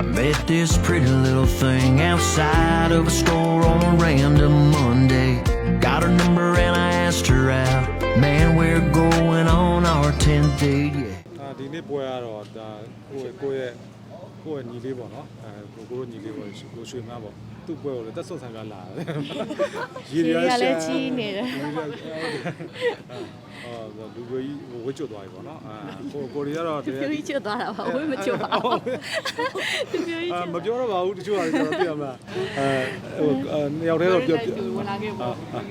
I met this pretty little thing outside of a store on a random Monday. Got her number and I asked her out. Man, we're going on our 10th date, yeah. အာဒီနေ့ပွဲကတော့ဒါကိုယ့်ရဲ့ကိုယ့်ရဲ့ ကိုယ့်ရဲ့ညီလေးပေါ့နော်အဲကိုကိုတို့ညီလေးပေါ့ကိုရွှေမန်းပေါ့သူ့ပွဲကိုလည်းတက်ဆွတ်ဆန်ကလာတယ်ရေတွေကလည်းကြီးနေတယ်အော်လူကြီးဝှကျွတ်သွားပြီပေါ့နော်အာကိုကိုရီကတော့တကယ်ပြိုကြီးချွတ်သွားတာပါဝေးမချွတ်ပါဘူးပြိုကြီးအာမပြောတော့ပါဘူးတချို့ဟာတွေကျွန်တော်ပြရမလားအဲဟိုအဲနှစ်ယောက်တည်းတော့ပြောပြဝင်လာခဲ့အာပေါ့အာ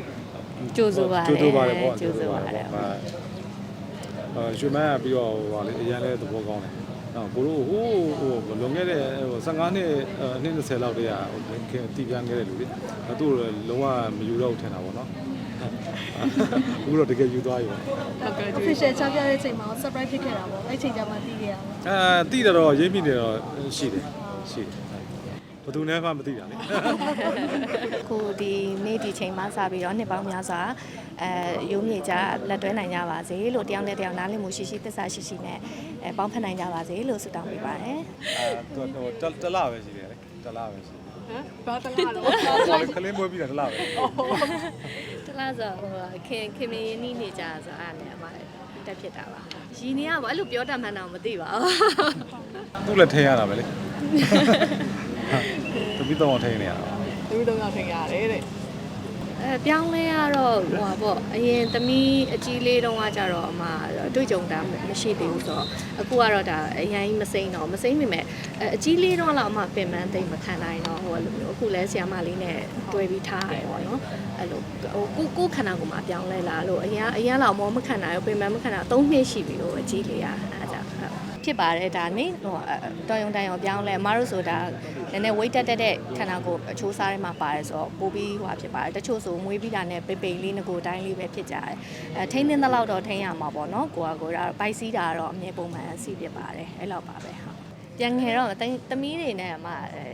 ကြိုးစိုးပါတယ်ကျိုးစိုးပါတယ်ပေါ့ကြိုးစိုးပါတယ်အာအဲရွှေမန်းကပြီးတော့ဟိုဟာလေအရင်လဲသဘောကောင်းတယ် နော်ကိုတို့ဟိုးဟိုလွန်ခဲ့တဲ့ဟို15နှစ်အနှစ်20လောက်တည်းကဟိုခင်တီးပြန်ခဲ့တဲ့လူတွေအဲသူ့လုံးဝမယူတော့ဘူးထင်တာပေါ့နော်အခုတော့တကယ်ယူသွားပြီပေါ့ဟုတ်ကဲ့ official ချပြတဲ့အချိန်မှာ surprise ဖြစ်ခဲ့တာပေါ့အဲ့ချိန်ကျမှသိခဲ့ရပါအဲတိတယ်တော့ရိပ်မိနေတော့ရှိတယ်ရှိတယ် ဘယ်သူနဲ့မှမသိတာလေခုဒီနေ့ဒီချိန်မှစပြီးတော့နှစ်ပေါင်းများစွာအဲရုံးမြေကြလက်တွဲနိုင်ကြပါစေလို့တယောက်နဲ့တယောက်နားလည်မှုရှိရှိသစ္စာရှိရှိနဲ့အဲပေါင်းဖက်နိုင်ကြပါစေလို့ဆုတောင်းပေးပါတယ်အဲသူဟိုတလပဲရှိတယ်လေတလပဲရှိတယ်ဘာတလားလို့ဟိုကလေးမွေးပြီးတာတလပဲတလားဆိုဟိုခင်ခင်မင်းနီးနေကြဆိုအဲ့ဒါလည်းအမတက်ဖြစ်တာပါရင်းနေရပါအဲ့လိုပြောတတ်မှန်းတော့မသိပါဘူးသူ့လည်းထင်းရတာပဲလေ တပီတော့ထင်းနေရတာသူတို့တော့ထင်ရတယ်တဲ့အဲပြောင်းလဲရတော့ဟိုပါပေါ့အရင်သမီးအကြီးလေးတုန်းကကြတော့အမအတွေ့အကြုံတာမရှိသေးဘူးဆိုတော့အခုကတော့ဒါအရင်မစိမ့်တော့မစိမ့်မိမဲ့အဲအကြီးလေးတုန်းကတော့အမပင်ပန်းသိမ့်မခံနိုင်တော့ဟိုလိုမျိုးအခုလဲဆီယာမလေးနဲ့တွဲပြီးထားရတယ်ပေါ့နော်အဲ့လိုဟိုကိုကိုခန္ဓာကိုယ်မှာပြောင်းလဲလာလို့အရင်အရင်လောက်မောမခံနိုင်ဘူးပင်ပန်းမခံနိုင်3နှစ်ရှိပြီလို့အကြီးလေးကအဲ့ဒါကြောင့်ဟုတ် ဖြစ်ပါတယ်ဒါနေဟိုတော်ရုံတန်ရုံပြောင်းလဲအမတို့ဆိုတာနည်းနည်း weight တက်တက်တဲ့ခန္ဓာကိုယ်အချိုးစားထဲမှာပါတယ်ဆိုတော့ပိုပြီးဟိုဖြစ်ပါတယ်တချို့ဆိုမွေးပြီးတာနဲ့ပိတ်ပိတ်လေးငကိုတိုင်းလေးပဲဖြစ်ကြတယ်အဲထိန်းသိမ်းသလောက်တော့ထိန်းရမှာပေါ့နော်ကိုကကိုကပိုက်စီးတာတော့အမြဲပုံမှန်စီးဖြစ်ပါတယ်အဲ့လောက်ပါပဲဟုတ်ပြန်ငယ်တော့သမီးတွေနဲ့အမအဲ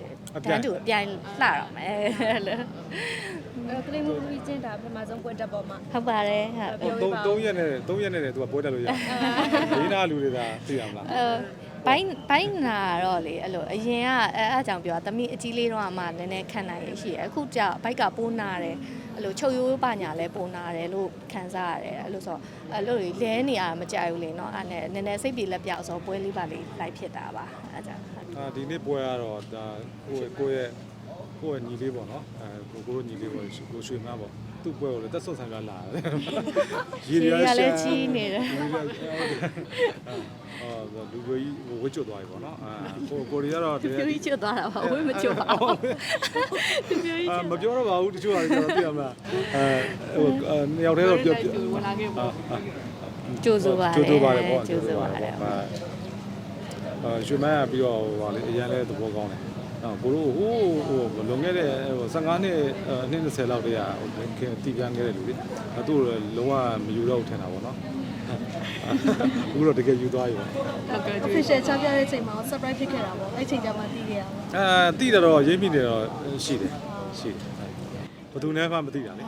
တန်းတူအပြိုင်လှတော့မယ်အဲ့လိုအဲ့ကလေးမျိုးပြီးချင်းတာပထမဆုံးပွဲတက်ပေါ်မှာဟုတ်ပါတယ်ဟုတ်3 3ရက်နဲ့3ရက်နဲ့သူကပွဲတက်လို့ရတယ်ဒီနာလူတွေကသိရမလားအဲဘိုင်းဘိုင်းနာတော့လေအဲ့လိုအရင်ကအဲအားကြောင့်ပြောတာသမီးအကြီးလေးတော့အမှနည်းနည်းခံနိုင်ရရှိရအခုကျဘိုက်ကပိုးနာတယ်အဲ့လိုချုပ်ရိုးပညာလဲပိုးနာတယ်လို့ခံစားရတယ်အဲ့လိုဆိုအဲ့လိုလဲနေရမကြိုက်ဘူးလေနော်အဲ့နဲ့နည်းနည်းစိတ်ပြေလက်ပြောက်ဆိုပွဲလေးပါလေးလိုက်ဖြစ်တာပါအဲ့ကြောင့် အာဒီနေ့ပွဲကတော့ဒါကိုယ့်ကိုယ့်ရဲ့ကိုယ့်ရဲ့ညီလေးပေါ့နော်အဲကိုကိုတို့ညီလေးပေါ့ကိုရွှေမန်းပေါ့သူ့ပွဲကိုလည်းတက်ဆွတ်ဆန်ကလာတယ်ရေတွေကလည်းကြီးနေတယ်အော်လူကြီးဝှကျွတ်သွားပြီပေါ့နော်အာကိုကိုရီကတော့တကယ်ပြိုကြီးချွတ်သွားတာပါဝေးမချွတ်ပါဘူးပြိုကြီးအာမပြောတော့ပါဘူးတချို့ဟာတွေကျွန်တော်ပြရမလားအဲဟိုနှစ်ယောက်တည်းတော့ပြောပြဝင်လာခဲ့ပေါ့ကြိုးစိုးပါတယ်ကျိုးစိုးပါတယ်ပေါ့ကြိုးစိုးပါတယ် အာရွှေမန်းကပြီးတော့ဟိုဟာလေအရင်လဲသဘောကောင်းတယ်နော်ကိုတို့ဟိုးဟိုလွန်ခဲ့တဲ့ဟို15နှစ်အနှစ်20လောက်တည်းကဟိုခင်တီးပြန်ခဲ့တဲ့လူတွေအဲသူ့လုံးဝမယူတော့ဘူးထင်တာပေါ့နော်အခုတော့တကယ်ယူသွားပြီပေါ့ဟုတ်ကဲ့ official ချပြတဲ့အချိန်မှာ surprise ဖြစ်ခဲ့တာပေါ့အဲ့ချိန်ကျမှသိခဲ့ရပါအဲတိတယ်တော့ရိပ်မိနေတော့ရှိတယ်ရှိတယ် ဘယ်သူနဲ့မှမသိတာလေ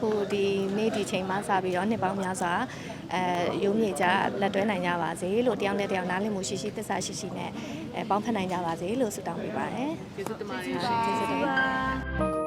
ခုဒီနေ့ဒီချိန်မှစပြီးတော့နှစ်ပေါင်းများစွာအဲရုံးမြေကြလက်တွဲနိုင်ကြပါစေလို့တယောက်နဲ့တယောက်နားလည်မှုရှိရှိသစ္စာရှိရှိနဲ့အဲပေါင်းဖက်နိုင်ကြပါစေလို့ဆုတောင်းပေးပါတယ်ကျေးဇူးတင်ပါတယ်ကျေးဇူးတင်ပါ